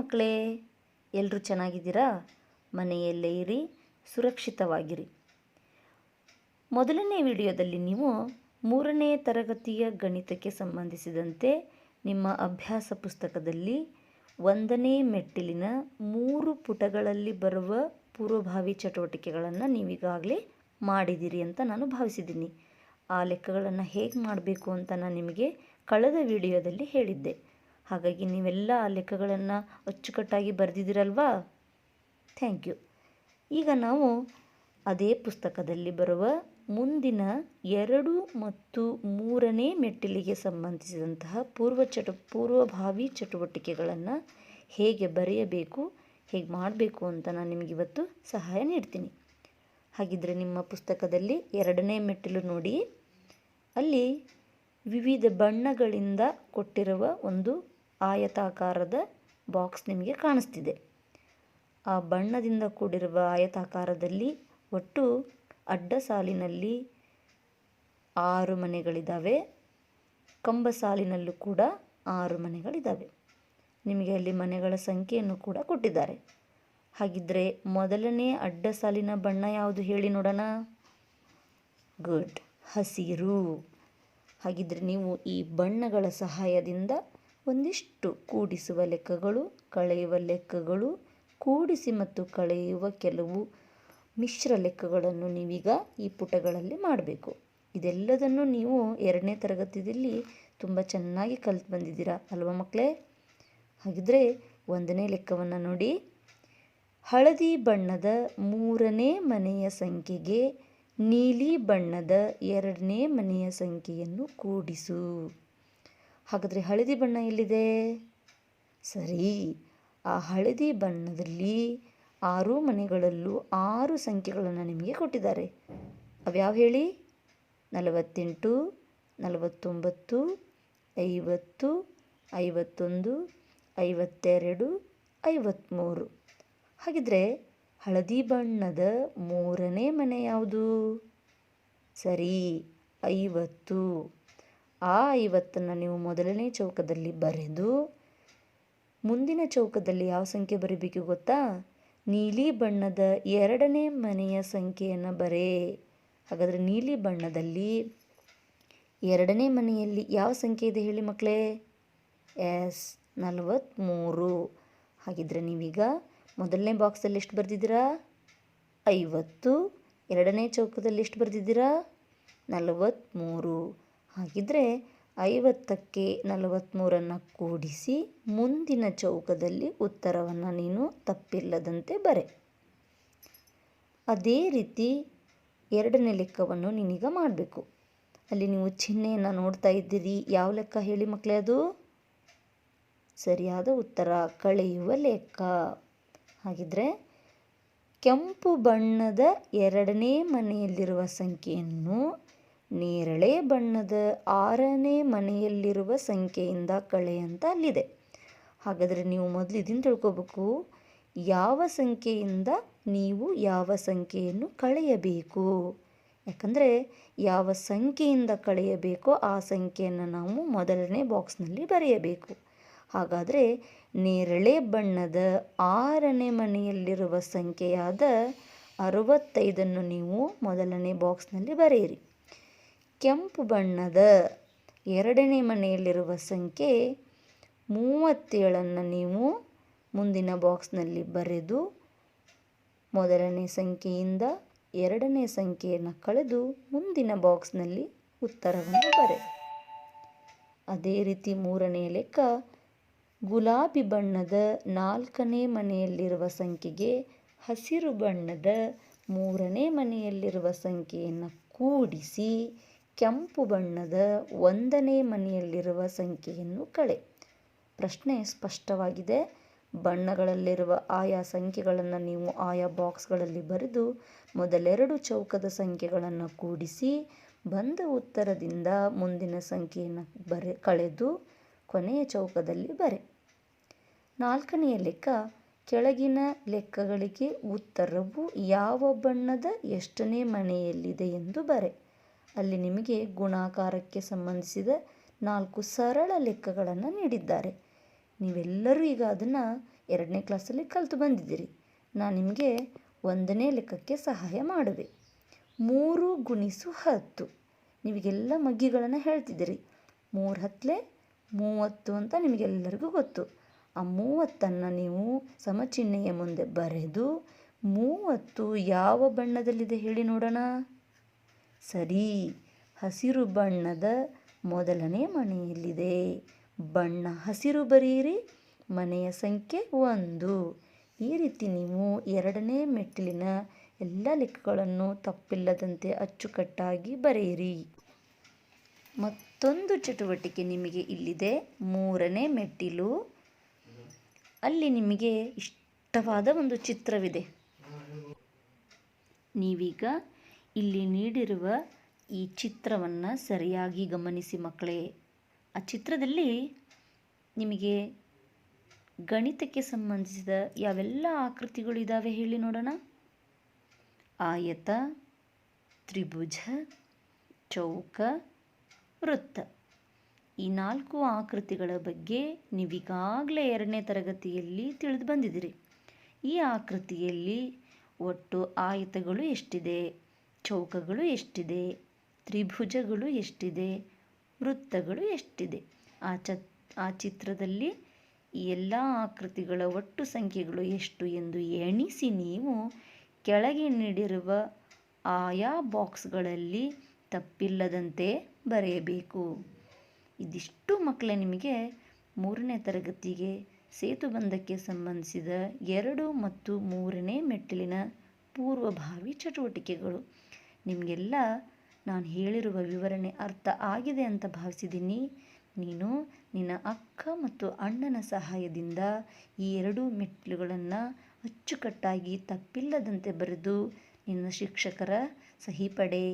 ಮಕ್ಕಳೇ ಎಲ್ಲರೂ ಚೆನ್ನಾಗಿದ್ದೀರಾ? ಮನೆಯಲ್ಲೇ ಇರಿ, ಸುರಕ್ಷಿತವಾಗಿರಿ. ಮೊದಲನೇ ವಿಡಿಯೋದಲ್ಲಿ ನೀವು ಮೂರನೇ ತರಗತಿಯ ಗಣಿತಕ್ಕೆ ಸಂಬಂಧಿಸಿದಂತೆ ನಿಮ್ಮ ಅಭ್ಯಾಸ ಪುಸ್ತಕದಲ್ಲಿ ಒಂದನೇ ಮೆಟ್ಟಿಲಿನ ಮೂರು ಪುಟಗಳಲ್ಲಿ ಬರುವ ಪೂರ್ವಭಾವಿ ಚಟುವಟಿಕೆಗಳನ್ನು ನೀವೀಗಾಗಲೇ ಮಾಡಿದ್ದೀರಿ ಅಂತ ನಾನು ಭಾವಿಸಿದ್ದೀನಿ. ಆ ಲೆಕ್ಕಗಳನ್ನು ಹೇಗೆ ಮಾಡಬೇಕು ಅಂತ ನಾನು ನಿಮಗೆ ಕಳೆದ ವಿಡಿಯೋದಲ್ಲಿ ಹೇಳಿದ್ದೆ. ಹಾಗಾಗಿ ನೀವೆಲ್ಲ ಆ ಲೆಕ್ಕಗಳನ್ನು ಅಚ್ಚುಕಟ್ಟಾಗಿ ಬರೆದಿದ್ದೀರಲ್ವಾ? ಥ್ಯಾಂಕ್ ಯು ಈಗ ನಾವು ಅದೇ ಪುಸ್ತಕದಲ್ಲಿ ಬರುವ ಮುಂದಿನ ಎರಡು ಮತ್ತು ಮೂರನೇ ಮೆಟ್ಟಿಲಿಗೆ ಸಂಬಂಧಿಸಿದಂತಹ ಪೂರ್ವ ಚಟು, ಪೂರ್ವಭಾವಿ ಚಟುವಟಿಕೆಗಳನ್ನು ಹೇಗೆ ಬರೆಯಬೇಕು, ಹೇಗೆ ಮಾಡಬೇಕು ಅಂತ ನಾನು ನಿಮಗಿವತ್ತು ಸಹಾಯ ನೀಡ್ತೀನಿ. ಹಾಗಿದ್ದರೆ ನಿಮ್ಮ ಪುಸ್ತಕದಲ್ಲಿ ಎರಡನೇ ಮೆಟ್ಟಿಲು ನೋಡಿ. ಅಲ್ಲಿ ವಿವಿಧ ಬಣ್ಣಗಳಿಂದ ಕೊಟ್ಟಿರುವ ಒಂದು ಆಯತಾಕಾರದ ಬಾಕ್ಸ್ ನಿಮಗೆ ಕಾಣಿಸ್ತಿದೆ. ಆ ಬಣ್ಣದಿಂದ ಕೂಡಿರುವ ಆಯತಾಕಾರದಲ್ಲಿ ಒಟ್ಟು ಅಡ್ಡ ಸಾಲಿನಲ್ಲಿ ಆರು ಮನೆಗಳಿದ್ದಾವೆ ಕಂಬ ಸಾಲಿನಲ್ಲೂ ಕೂಡ ಆರು ಮನೆಗಳಿದ್ದಾವೆ ನಿಮಗೆ ಅಲ್ಲಿ ಮನೆಗಳ ಸಂಖ್ಯೆಯನ್ನು ಕೂಡ ಕೊಟ್ಟಿದ್ದಾರೆ. ಹಾಗಿದ್ದರೆ ಮೊದಲನೇ ಅಡ್ಡ ಸಾಲಿನ ಬಣ್ಣ ಯಾವುದು ಹೇಳಿ ನೋಡೋಣ? ಗುಡ್. ಹಸಿರು. ಹಾಗಿದ್ದರೆ ನೀವು ಈ ಬಣ್ಣಗಳ ಸಹಾಯದಿಂದ ಒಂದಿಷ್ಟು ಕೂಡಿಸುವ ಲೆಕ್ಕಗಳು, ಕಳೆಯುವ ಲೆಕ್ಕಗಳು, ಕೂಡಿಸಿ ಮತ್ತು ಕಳೆಯುವ ಕೆಲವು ಮಿಶ್ರ ಲೆಕ್ಕಗಳನ್ನು ನೀವೀಗ ಈ ಪುಟಗಳಲ್ಲಿ ಮಾಡಬೇಕು. ಇದೆಲ್ಲದನ್ನು ನೀವು ಎರಡನೇ ತರಗತಿಯಲ್ಲಿ ತುಂಬ ಚೆನ್ನಾಗಿ ಕಲಿತು ಬಂದಿದ್ದೀರಾ ಅಲ್ವಾ ಮಕ್ಕಳೇ? ಹಾಗಿದ್ರೆ ಒಂದನೇ ಲೆಕ್ಕವನ್ನು ನೋಡಿ. ಹಳದಿ ಬಣ್ಣದ ಮೂರನೇ ಮನೆಯ ಸಂಖ್ಯೆಗೆ ನೀಲಿ ಬಣ್ಣದ ಎರಡನೇ ಮನೆಯ ಸಂಖ್ಯೆಯನ್ನು ಕೂಡಿಸು. ಹಾಗಾದರೆ ಹಳದಿ ಬಣ್ಣ ಎಲ್ಲಿದೆ? ಸರಿ, ಆ ಹಳದಿ ಬಣ್ಣದಲ್ಲಿ ಆರು ಮನೆಗಳಲ್ಲೂ ಆರು ಸಂಖ್ಯೆಗಳನ್ನು ನಿಮಗೆ ಕೊಟ್ಟಿದ್ದಾರೆ. ಅವ್ಯಾವ ಹೇಳಿ? ನಲವತ್ತೆಂಟು, ನಲವತ್ತೊಂಬತ್ತು, ಐವತ್ತು, ಐವತ್ತೊಂದು, ಐವತ್ತೆರಡು ಐವತ್ತ್ಮೂರು ಹಾಗಿದ್ರೆ ಹಳದಿ ಬಣ್ಣದ ಮೂರನೇ ಮನೆ ಯಾವುದು? ಸರಿ, ಐವತ್ತು. ಆ ಐವತ್ತನ್ನು ನೀವು ಮೊದಲನೇ ಚೌಕದಲ್ಲಿ ಬರೆದು, ಮುಂದಿನ ಚೌಕದಲ್ಲಿ ಯಾವ ಸಂಖ್ಯೆ ಬರೀಬೇಕು ಗೊತ್ತಾ? ನೀಲಿ ಬಣ್ಣದ ಎರಡನೇ ಮನೆಯ ಸಂಖ್ಯೆಯನ್ನು ಬರೆ. ಹಾಗಾದರೆ ನೀಲಿ ಬಣ್ಣದಲ್ಲಿ ಎರಡನೇ ಮನೆಯಲ್ಲಿ ಯಾವ ಸಂಖ್ಯೆ ಇದೆ ಹೇಳಿ ಮಕ್ಕಳೇ? ಎಸ್ ನಲವತ್ತ್ಮೂರು ಹಾಗಿದ್ರೆ ನೀವೀಗ ಮೊದಲನೇ ಬಾಕ್ಸಲ್ಲಿ ಎಷ್ಟು ಬರೆದಿದ್ದೀರಾ? ಐವತ್ತು. ಎರಡನೇ ಚೌಕದಲ್ಲಿ ಎಷ್ಟು ಬರೆದಿದ್ದೀರಾ? ನಲವತ್ತ್ಮೂರು ಹಾಗಿದ್ರೆ ಐವತ್ತಕ್ಕೆ ನಲವತ್ತ್ಮೂರನ್ನು ಕೂಡಿಸಿ ಮುಂದಿನ ಚೌಕದಲ್ಲಿ ಉತ್ತರವನ್ನು ನೀನು ತಪ್ಪಿಲ್ಲದಂತೆ ಬರೆ. ಅದೇ ರೀತಿ ಎರಡನೇ ಲೆಕ್ಕವನ್ನು ನೀನೀಗ ಮಾಡಬೇಕು. ಅಲ್ಲಿ ನೀವು ಚಿಹ್ನೆಯನ್ನು ನೋಡ್ತಾ ಇದ್ದೀರಿ. ಯಾವ ಲೆಕ್ಕ ಹೇಳಿ ಮಕ್ಕಳೇ ಅದು? ಸರಿಯಾದ ಉತ್ತರ, ಕಳೆಯುವ ಲೆಕ್ಕ. ಹಾಗಿದ್ರೆ ಕೆಂಪು ಬಣ್ಣದ ಎರಡನೇ ಮನೆಯಲ್ಲಿರುವ ಸಂಖ್ಯೆಯನ್ನು ನೇರಳೆ ಬಣ್ಣದ ಆರನೇ ಮನೆಯಲ್ಲಿರುವ ಸಂಖ್ಯೆಯಿಂದ ಕಳೆ ಅಂತ ಅಲ್ಲಿದೆ. ಹಾಗಾದರೆ ನೀವು ಮೊದಲು ಇದನ್ನು ತಿಳ್ಕೊಬೇಕು. ಯಾವ ಸಂಖ್ಯೆಯಿಂದ ನೀವು ಯಾವ ಸಂಖ್ಯೆಯನ್ನು ಕಳೆಯಬೇಕು? ಯಾಕಂದರೆ ಯಾವ ಸಂಖ್ಯೆಯಿಂದ ಕಳೆಯಬೇಕೋ ಆ ಸಂಖ್ಯೆಯನ್ನು ನಾವು ಮೊದಲನೇ ಬಾಕ್ಸ್ನಲ್ಲಿ ಬರೆಯಬೇಕು. ಹಾಗಾದರೆ ನೇರಳೆ ಬಣ್ಣದ ಆರನೇ ಮನೆಯಲ್ಲಿರುವ ಸಂಖ್ಯೆಯಾದ ಅರವತ್ತೈದನ್ನು ನೀವು ಮೊದಲನೇ ಬಾಕ್ಸ್ನಲ್ಲಿ ಬರೆಯಿರಿ. ಕೆಂಪು ಬಣ್ಣದ ಎರಡನೇ ಮನೆಯಲ್ಲಿರುವ ಸಂಖ್ಯೆ ಮೂವತ್ತೇಳನ್ನು ನೀವು ಮುಂದಿನ ಬಾಕ್ಸ್ನಲ್ಲಿ ಬರೆದು ಮೊದಲನೇ ಸಂಖ್ಯೆಯಿಂದ ಎರಡನೇ ಸಂಖ್ಯೆಯನ್ನು ಕಳೆದು ಮುಂದಿನ ಬಾಕ್ಸ್ನಲ್ಲಿ ಉತ್ತರವನ್ನು ಬರೆ. ಅದೇ ರೀತಿ ಮೂರನೇ ಲೆಕ್ಕ ಗುಲಾಬಿ ಬಣ್ಣದ ನಾಲ್ಕನೇ ಮನೆಯಲ್ಲಿರುವ ಸಂಖ್ಯೆಗೆ ಹಸಿರು ಬಣ್ಣದ ಮೂರನೇ ಮನೆಯಲ್ಲಿರುವ ಸಂಖ್ಯೆಯನ್ನು ಕೂಡಿಸಿ ಕೆಂಪು ಬಣ್ಣದ ಒಂದನೇ ಮನೆಯಲ್ಲಿರುವ ಸಂಖ್ಯೆಯನ್ನು ಕಳೆ. ಪ್ರಶ್ನೆ ಸ್ಪಷ್ಟವಾಗಿದೆ. ಬಣ್ಣಗಳಲ್ಲಿರುವ ಆಯಾ ಸಂಖ್ಯೆಗಳನ್ನು ನೀವು ಆಯಾ ಬಾಕ್ಸ್ಗಳಲ್ಲಿ ಬರೆದು ಮೊದಲೆರಡು ಚೌಕದ ಸಂಖ್ಯೆಗಳನ್ನು ಕೂಡಿಸಿ ಬಂದ ಉತ್ತರದಿಂದ ಮುಂದಿನ ಸಂಖ್ಯೆಯನ್ನು ಬರೆ, ಕಳೆದು ಕೊನೆಯ ಚೌಕದಲ್ಲಿ ಬರೆ. ನಾಲ್ಕನೆಯ ಲೆಕ್ಕ, ಕೆಳಗಿನ ಲೆಕ್ಕಗಳಿಗೆ ಉತ್ತರವು ಯಾವ ಬಣ್ಣದ ಎಷ್ಟನೇ ಮನೆಯಲ್ಲಿದೆ ಎಂದು ಬರೆ. ಅಲ್ಲಿ ನಿಮಗೆ ಗುಣಾಕಾರಕ್ಕೆ ಸಂಬಂಧಿಸಿದ ನಾಲ್ಕು ಸರಳ ಲೆಕ್ಕಗಳನ್ನು ನೀಡಿದ್ದಾರೆ. ನೀವೆಲ್ಲರೂ ಈಗ ಅದನ್ನು ಎರಡನೇ ಕ್ಲಾಸಲ್ಲಿ ಕಲಿತು ಬಂದಿದ್ದೀರಿ. ನಾನು ನಿಮಗೆ ಒಂದನೇ ಲೆಕ್ಕಕ್ಕೆ ಸಹಾಯ ಮಾಡುವೆ. ಮೂರು ಗುಣಿಸು ಹತ್ತು. ನಿಮಗೆಲ್ಲ ಮಗ್ಗಿಗಳನ್ನು ಹೇಳ್ತಿದ್ದೀರಿ. ಮೂರು ಹತ್ತಲೆ ಮೂವತ್ತು ಅಂತ ನಿಮಗೆಲ್ಲರಿಗೂ ಗೊತ್ತು. ಆ ಮೂವತ್ತನ್ನು ನೀವು ಸಮಚಿಹ್ನೆಯ ಮುಂದೆ ಬರೆದು ಮೂವತ್ತು ಯಾವ ಬಣ್ಣದಲ್ಲಿದೆ ಹೇಳಿ ನೋಡೋಣ. ಸರಿ, ಹಸಿರು ಬಣ್ಣದ ಮೊದಲನೇ ಮನೆಯಲ್ಲಿದೆ. ಬಣ್ಣ ಹಸಿರು ಬರೆಯಿರಿ, ಮನೆಯ ಸಂಖ್ಯೆ ಒಂದು. ಈ ರೀತಿ ನೀವು ಎರಡನೇ ಮೆಟ್ಟಿಲಿನ ಎಲ್ಲ ಲೆಕ್ಕಗಳನ್ನು ತಪ್ಪಿಲ್ಲದಂತೆ ಅಚ್ಚುಕಟ್ಟಾಗಿ ಬರೆಯಿರಿ. ಮತ್ತೊಂದು ಚಟುವಟಿಕೆ ನಿಮಗೆ ಇಲ್ಲಿದೆ. ಮೂರನೇ ಮೆಟ್ಟಿಲು. ಅಲ್ಲಿ ನಿಮಗೆ ಇಷ್ಟವಾದ ಒಂದು ಚಿತ್ರವಿದೆ. ನೀವೀಗ ಇಲ್ಲಿ ನೀಡಿರುವ ಈ ಚಿತ್ರವನ್ನು ಸರಿಯಾಗಿ ಗಮನಿಸಿ ಮಕ್ಕಳೇ. ಆ ಚಿತ್ರದಲ್ಲಿ ನಿಮಗೆ ಗಣಿತಕ್ಕೆ ಸಂಬಂಧಿಸಿದ ಯಾವೆಲ್ಲ ಆಕೃತಿಗಳು ಇದ್ದಾವೆ ಹೇಳಿ ನೋಡೋಣ. ಆಯತ, ತ್ರಿಭುಜ, ಚೌಕ, ವೃತ್ತ. ಈ ನಾಲ್ಕು ಆಕೃತಿಗಳ ಬಗ್ಗೆ ನೀವೀಗಾಗಲೇ ಎರಡನೇ ತರಗತಿಯಲ್ಲಿ ತಿಳಿದು ಬಂದಿದ್ದೀರಿ. ಈ ಆಕೃತಿಯಲ್ಲಿ ಒಟ್ಟು ಆಯತಗಳು ಎಷ್ಟಿದೆ? ಚೌಕಗಳು ಎಷ್ಟಿದೆ? ತ್ರಿಭುಜಗಳು ಎಷ್ಟಿದೆ? ವೃತ್ತಗಳು ಎಷ್ಟಿದೆ? ಆ ಚ ಆ ಚಿತ್ರದಲ್ಲಿ ಈ ಎಲ್ಲ ಆಕೃತಿಗಳ ಒಟ್ಟು ಸಂಖ್ಯೆಗಳು ಎಷ್ಟು ಎಂದು ಎಣಿಸಿ ನೀವು ಕೆಳಗೆ ನೀಡಿರುವ ಆಯಾ ಬಾಕ್ಸ್ಗಳಲ್ಲಿ ತಪ್ಪಿಲ್ಲದಂತೆ ಬರೆಯಬೇಕು. ಇದಿಷ್ಟು ಮಕ್ಕಳೇ ನಿಮಗೆ ಮೂರನೇ ತರಗತಿಗೆ ಸೇತುಬಂಧಕ್ಕೆ ಸಂಬಂಧಿಸಿದ ಎರಡು ಮತ್ತು ಮೂರನೇ ಮೆಟ್ಟಿಲಿನ ಪೂರ್ವಭಾವಿ ಚಟುವಟಿಕೆಗಳು. ನಿಮಗೆಲ್ಲ ನಾನು ಹೇಳಿರುವ ವಿವರಣೆ ಅರ್ಥ ಆಗಿದೆ ಅಂತ ಭಾವಿಸಿದ್ದೀನಿ. ನೀನು ನಿನ್ನ ಅಕ್ಕ ಮತ್ತು ಅಣ್ಣನ ಸಹಾಯದಿಂದ ಈ ಎರಡೂ ಮೆಟ್ಟಿಲುಗಳನ್ನು ಅಚ್ಚುಕಟ್ಟಾಗಿ ತಪ್ಪಿಲ್ಲದಂತೆ ಬರೆದು ನಿನ್ನ ಶಿಕ್ಷಕರ ಸಹಿ ಪಡೆ.